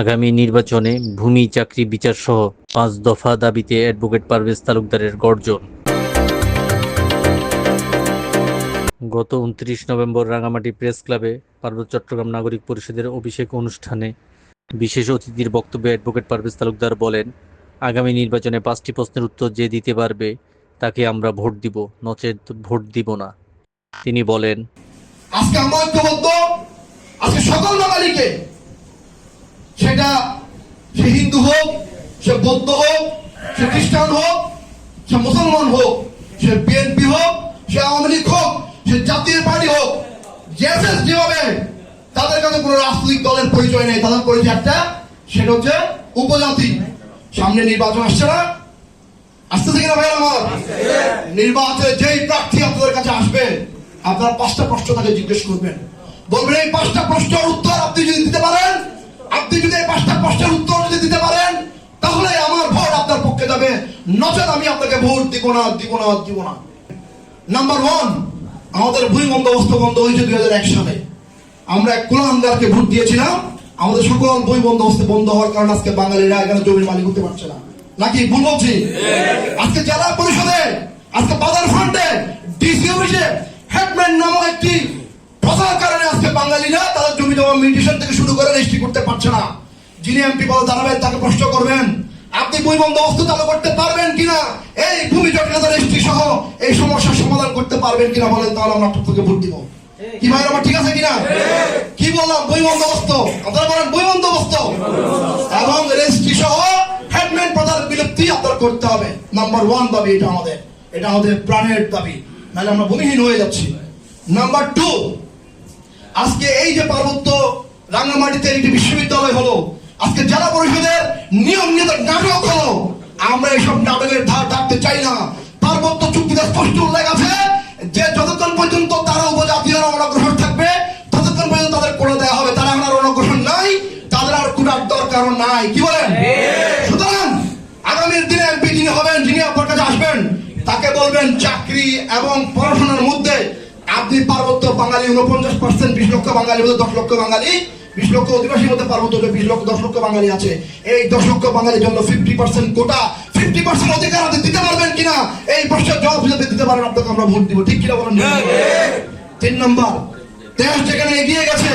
আগামী নির্বাচনে ভূমি চাকরি বিচার সহ পাঁচ দফা দাবিতে অ্যাডভোকেট পারভেজ তালুকদারের গর্জন। গত উনত্রিশ নভেম্বর রাঙামাটি প্রেস ক্লাবে পার্বত্য চট্টগ্রাম নাগরিক পরিষদের অভিষেক অনুষ্ঠানে বিশেষ অতিথির বক্তব্যে অ্যাডভোকেট পারভেজ তালুকদার বলেন, আগামী নির্বাচনে পাঁচটি প্রশ্নের উত্তর যে দিতে পারবে, তাকে আমরা ভোট দিব, নচেত ভোট দিব না। তিনি বলেন, আজকে আমরা ঐক্যবদ্ধ, আজকে সকল বাঙালিকে সেটা সে হিন্দু হোক, সে বৌদ্ধ হোক, সে খ্রিস্টান হোক, সে মুসলমান হোক, সে বিএনপি হোক, সে আওয়ামী লীগ হোক, সে জাতীয় পার্টি হোক যে যেভাবে, তাদের কাছে কোনো রাজনৈতিক দলের পরিচয় নেই। তাদের পরিচয় একটা, সেটা হচ্ছে উপজাতি। সামনে নির্বাচন আসছে না? আসতেছে কিনা ভাই আমার? নির্বাচনে যেই প্রার্থী আপনাদের কাছে আসবে, আপনারা পাঁচটা প্রশ্ন তাকে জিজ্ঞেস করবেন। বলবেন, এই পাঁচটা প্রশ্নের উত্তর আপনি যদি দিতে পারেন আপনি যদি এই পাঁচটা প্রশ্নের উত্তর যদি দিতে পারেন, তাহলে আমার ভোট আপনার পক্ষে যাবে। নচেত আমি আপনাকে ভোট দিব না দিব না দিব না। নাম্বার ওয়ান আমাদের ভূমি বন্দোবস্ত বন্ধ হয়েছে দুই হাজার এক সালে। আমরা এক কুলাঙ্গারকে ভোট দিয়েছিলাম। আমাদের সকল বই বন্দোবস্ত বন্ধ হওয়ার কারণে আজকে বাঙালিরা এখানে জমির মালিক হতে পারছে না। নাকি ভুল বলছি? আজকে জেলা পরিষদে, আজকে বাজার ফ্রন্টে ডিসি অফিসে হেডম্যান নামক একটি প্রচার কারণে আজকে বাঙালিরা তাদের জমি জমা মিউটেশন থেকে শুরু করে রেজিস্ট্রি করতে পারছে না। যিনি এমপি পদে দাঁড়াবেন তাকে প্রশ্ন করবেন, আপনি ভূমি বন্দোবস্ত চালু করতে পারবেন কিনা? এই ভূমি জটিলতা রেজিস্ট্রি সহ এই সমস্যার সমাধান করতে পারবেন কিনা বলেন, তাহলে আমরা আপনার থেকে ভোট দিব। কি ভাই আমার ঠিক আছে কিনা? কি বললাম? বই বন্দোবস্ত আপনারা বলেন বই বন্দোবস্ত এবং রেজিস্ট্রি সহ হেডম্যান প্রধান বিলুপ্তি আপনার করতে হবে। নাম্বার ওয়ান দাবি এটা আমাদের। এটা আমাদের প্রাণের দাবি। নাহলে আমরা ভূমিহীন হয়ে যাচ্ছি। নাম্বার টু আজকে এই যে পার্বত্য রাঙ্গামাটিতে একটি বিশ্ববিদ্যালয় হলো আজকে জেলা পরিষদের নিয়ম নিয়ত নাটক হলো। আমরা এইসব নাটকের ধার ডাকতে চাই না। পার্বত্য চুক্তিতে স্পষ্ট উল্লেখ আছে যে যতক্ষণ পর্যন্ত তারা উপজাতীয় অনগ্রসর থাকবে ততক্ষণ পর্যন্ত তাদের করে দেওয়া হবে। তারা আর অনগ্রসর নাই তাদের আর কোটার দরকার নাই। কি বলেন? সুতরাং আগামীর দিনে এমপি যিনি হবেন যিনি আপনার কাছে আসবেন তাকে বলবেন চাকরি এবং পড়াশোনার মধ্যে আপনি পার্বত্য বাঙালি উনপঞ্চাশ পার্সেন্ট বিশ লক্ষ বাঙালি মধ্যে দশ লক্ষ বাঙালি বিশ লক্ষ অধিবাসীর মধ্যে পার্বত্য বিশ লক্ষ দশ লক্ষ বাঙালি আছে। এই দশ লক্ষ বাঙালির জন্য fifty percent quota fifty percent অধিকার আপনি দিতে পারবেন কিনা? এই প্রশ্নের জবাব যদি দিতে পারেন আপনাকে আমরা ভোট দিব। ঠিক কিনা বলেন? তিন নম্বর দেশ যেখানে এগিয়ে গেছে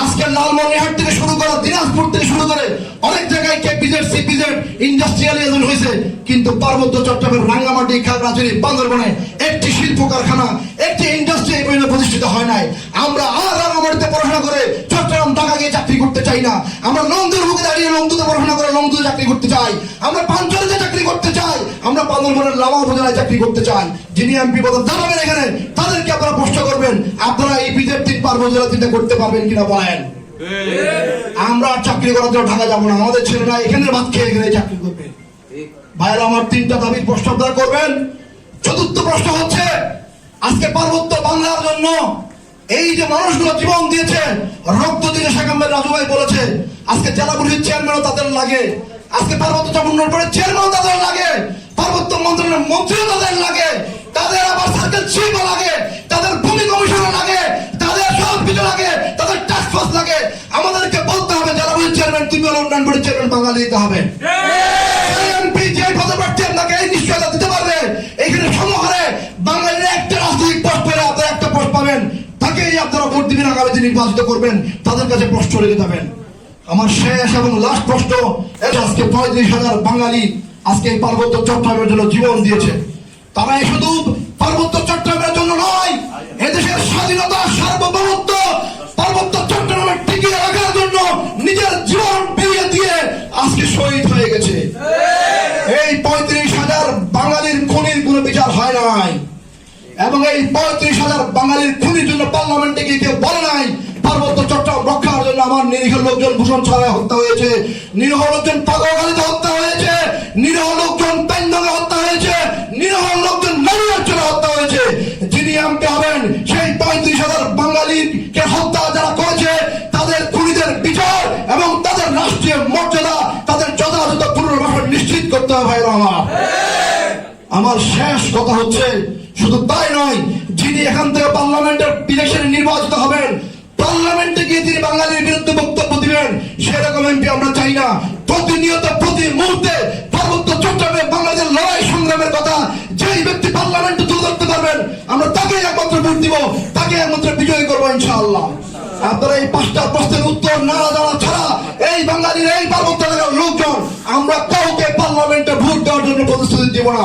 আজকে লালমনিরহাট থেকে শুরু করে দিনাজপুর থেকে শুরু করে অনেক জায়গায় কেপিজেড সিপিজেড ইন্ডাস্ট্রিয়ালাইজেশন হয়েছে, কিন্তু পার্বত্য চট্টগ্রামের রাঙ্গামাটি, খাগড়াছড়ি, বান্দরবনে একটি শিল্প কারখানা একটি ইন্ডাস্ট্রি এই পর্যন্ত প্রতিষ্ঠিত হয় নাই। আমরা আর রাঙ্গামাটিতে পড়াশোনা করে চট্টগ্রাম ঢাকা গিয়ে চাকরি করতে চাই না। আমরা লংদুর মুখে দাঁড়িয়ে লংদুতে পড়াশোনা করে লংদুতে চাকরি করতে চাই। আমরা পাঞ্চলিতে আমরা বান্দরবনের লামা উপজেলায় চাকরি করতে চাই। যিনি এমপি পদ দাঁড়াবেন এখানে, তাদেরকে আপনারা প্রশ্ন করবেন, আপনারা এই বিজেপ পার্বত্য জেলা করতে পারবেন কিনা বলেন? আমরা চাকরি করার জন্য ঢাকা যাব না, আমাদের ছেলেরা এখানে ভাত খেয়ে এখানে চাকরি করবে। ভাইরা আমার তিনটা দাবি প্রশ্ন করবেন। চতুর্থ প্রশ্ন হচ্ছে, আজকে পার্বত্য বাংলার জন্য এই যে মানুষগুলো জীবন দিয়েছে, রক্ত দিয়ে আহমেদ রাজু ভাই বলেছে, আজকে জেলা পরিষদ চেয়ারম্যানও তাদের লাগে। আজকে পার্বত্য চট্টগ্রাম বোর্ডের চেয়ারম্যানও তাদের লাগে। পার্বত্য মন্ত্রণালয়ের মন্ত্রীও তাদের লাগে তাদের আবার সার্কেল চিফও লাগে তাদের ভূমি কমিশনও লাগে তাদের সব কিছু লাগে তাদের টাস্ক ফোর্স লাগে। আমাদেরকে বলতে হবে জেলা পরিষদ চেয়ারম্যান তুমি হলো উন্নয়ন বোর্ডের চেয়ারম্যান বাঙালি দিতে হবে। এমপি যে পদপ্রার্থী আপনাকে এই নিশ্চয়তা দিতে পারবে এখানে সমহারে বাঙালির একটা রাজনৈতিক পোস্ট পেলে আপনারা একটা পোস্ট পাবেন। তাকেই আপনারা ভোট দিবেন আগামীতে নির্বাচিত করবেন তাদের কাছে প্রশ্ন রেখে যাবেন। আমার শেষ এবং লাস্ট প্রশ্ন আজকে পঁয়ত্রিশ হাজার বাঙালি আজকে এই পার্বত্য চট্টগ্রামের জন্য জীবন দিয়েছে। তারা এই শুধু পার্বত্য চট্টগ্রামের জন্য নয়, এদেশের স্বাধীনতা, সার্বভৌমত্ব পার্বত্য চট্টগ্রামের টিকিয়ে রাখার জন্য নিজের জীবন বিলিয়ে দিয়ে আজকে শহীদ হয়ে গেছে। এই পঁয়ত্রিশ হাজার বাঙালির খুনির কোনো বিচার হয় নাই। এবং এই পঁয়ত্রিশ হাজার বাঙালির খুনির জন্য পার্লামেন্টে গিয়ে কেউ বলে নাই, পার্বত্য চট্টগ্রাম রক্ষার জন্য আমার নিরীহ লোকজন ভূষণ ছড়ায় হত্যা হয়েছে। নিরীহ লোকজন পাগলগালিতে হত্যা আমার শেষ কথা হচ্ছে, শুধু তাই নয়, যিনি এখান থেকে পার্লামেন্টের ইলেকশনে নির্বাচিত হবেন, পার্লামেন্টে গিয়ে তিনি বাঙালির বিরুদ্ধে বক্তব্য দিবেন, সেরকম এমপি আমরা চাই না। প্রতিনিয়ত, প্রতি মুহূর্তে পার্বত্য চট্টগ্রামে বাংলাদেশের লড়াই সংগ্রামের কথা যেই ব্যক্তি পার্লামেন্টে তুলে ধরতে পারবেন, আমরা তাকে একমাত্র ভোট দিব তাকে একমাত্র বিজয়ী করব ইনশাআল্লাহ। আপনারা এই পাঁচটা প্রশ্নের উত্তর না দেওয়া ছাড়া এই বাঙালির এই পার্বত্য লোকজন, আমরা কাউকে পার্লামেন্টে ভোট দেওয়ার জন্য প্রতিশ্রুতি দিব না।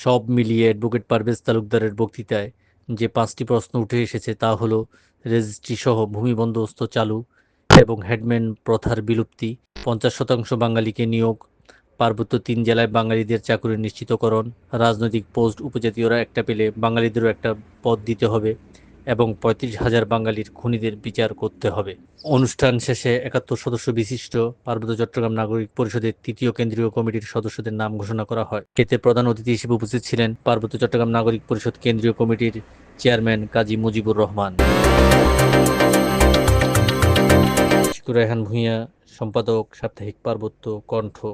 সব মিলিয়ে অ্যাডভোকেট পারভেজ তালুকদারের বক্তৃতায় যে পাঁচটি প্রশ্ন উঠে এসেছে তা হলো রেজিস্ট্রি সহ ভূমি বন্দোবস্ত চালু এবং হেডম্যান প্রথার বিলুপ্তি, পঞ্চাশ শতাংশ বাঙালিকে নিয়োগ, পার্বত্য তিন জেলায় বাঙালিদের চাকরি নিশ্চিতকরণ, রাজনৈতিক পোস্ট উপজাতীয়রা একটা পেলে বাঙালিদেরও একটা পদ দিতে হবে। এবং পঁয়ত্রিশ হাজার বাঙালির খুনিদের বিচার করতে হবে। অনুষ্ঠান শেষে একাত্তর সদস্য বিশিষ্ট পার্বত্য চট্টগ্রাম নাগরিক পরিষদের তৃতীয় কেন্দ্রীয় কমিটির সদস্যদের নাম ঘোষণা করা হয়। এতে প্রধান অতিথি হিসেবে উপস্থিত ছিলেন পার্বত্য চট্টগ্রাম নাগরিক পরিষদ কেন্দ্রীয় কমিটির চেয়ারম্যান কাজী মুজিবুর রহমান। রেহান ভূঁইয়া, সম্পাদক সাপ্তাহিক পার্বত্য কণ্ঠ।